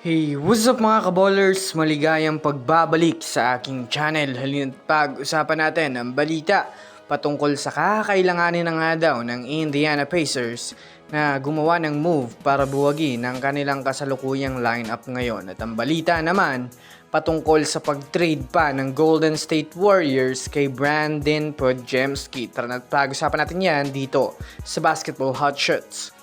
Hey, what's up mga kaballers? Maligayang pagbabalik sa aking channel. Halina't pag-usapan natin ang balita patungkol sa kakailanganin na nga daw ng Indiana Pacers na gumawa ng move para buwagin ang kanilang kasalukuyang lineup ngayon. At ang balita naman patungkol sa pag-trade pa ng Golden State Warriors kay Brandon Podjemski. Tara na't pag-usapan natin yan dito sa Basketball Hot Shots.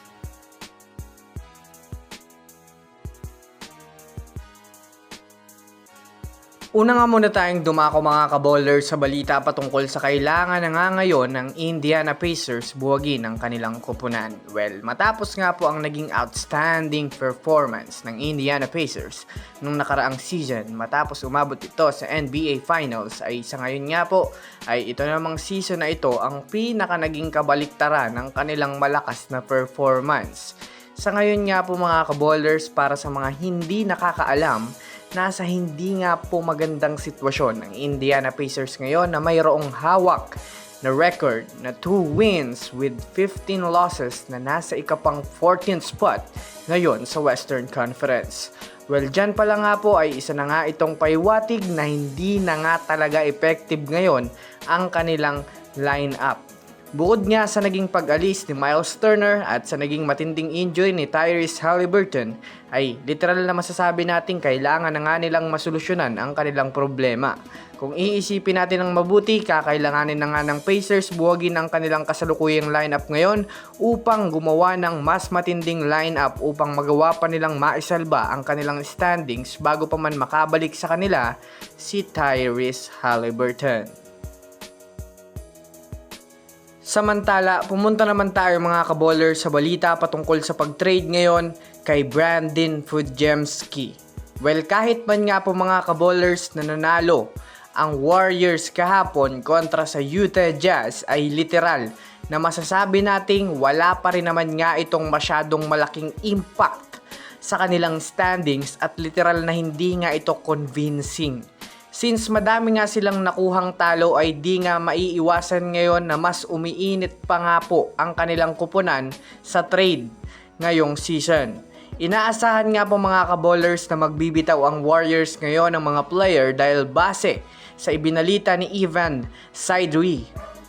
Una nga muna tayong dumako mga kabowler sa balita patungkol sa kailangan na nga ngayon ng Indiana Pacers buwagin ang kanilang kupunan. Well, matapos nga po ang naging outstanding performance ng Indiana Pacers nung nakaraang season matapos umabot ito sa NBA Finals ay sa ngayon nga po ay ito namang season na ito ang pinaka naging kabaliktaran ng kanilang malakas na performance. Sa ngayon nga po mga kabowlers para sa mga hindi nakakaalam nasa hindi nga po magandang sitwasyon ng Indiana Pacers ngayon na mayroong hawak na record na 2 wins with 15 losses na nasa ikapang 14th spot ngayon sa Western Conference. Well, dyan pala nga po ay isa na nga itong paiwatig na hindi na nga talaga effective ngayon ang kanilang lineup. Bukod nga sa naging pag-alis ni Miles Turner at sa naging matinding injury ni Tyrese Halliburton, ay literal na masasabi natin kailangan na nga nilang masolusyonan ang kanilang problema. Kung iisipin natin ng mabuti, kakailanganin na nga ng Pacers buwagin ang kanilang kasalukuyang lineup ngayon upang gumawa ng mas matinding lineup upang magawa pa nilang maisalba ang kanilang standings bago pa man makabalik sa kanila si Tyrese Halliburton. Samantala, pumunta naman tayo mga kaboller sa balita patungkol sa pag-trade ngayon kay Brandon Fudjemski. Well, kahit man nga po mga kabowlers na nanalo ang Warriors kahapon kontra sa Utah Jazz ay literal na masasabi nating wala pa rin naman nga itong masyadong malaking impact sa kanilang standings at literal na hindi nga ito convincing. Since madami nga silang nakuhang talo ay di nga maiiwasan ngayon na mas umiinit pa nga po ang kanilang kupunan sa trade ngayong season. Inaasahan nga po mga kabowlers na magbibitaw ang Warriors ngayon ng mga player dahil base sa ibinalita ni Ivan Sidri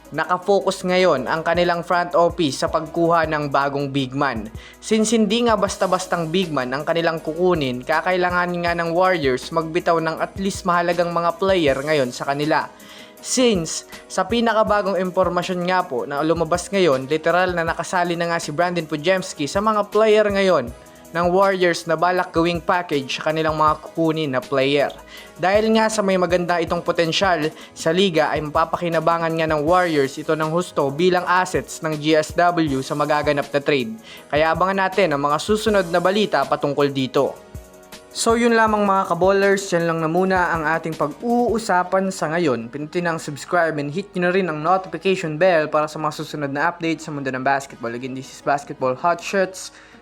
Nakafocus ngayon ang kanilang front office sa pagkuha ng bagong big man. Since hindi nga basta-bastang big man ang kanilang kukunin, kakailanganin nga ng Warriors magbitaw ng at least mahalagang mga player ngayon sa kanila. Since sa pinakabagong impormasyon nga po na lumabas ngayon, literal na nakasali na nga si Brandon Pujemski sa mga player ngayon ng Warriors na balak gawing package kanilang mga kukunin na player. Dahil nga sa may maganda itong potensyal sa liga ay mapapakinabangan nga ng Warriors ito ng husto bilang assets ng GSW sa magaganap na trade. Kaya abangan natin ang mga susunod na balita patungkol dito. So yun lamang mga kabowlers, yan lang na muna ang ating pag-uusapan sa ngayon. Pinutin ang subscribe and hit nyo na rin ang notification bell para sa mga susunod na updates sa mundo ng basketball. Again, this is Basketball Hot Shots.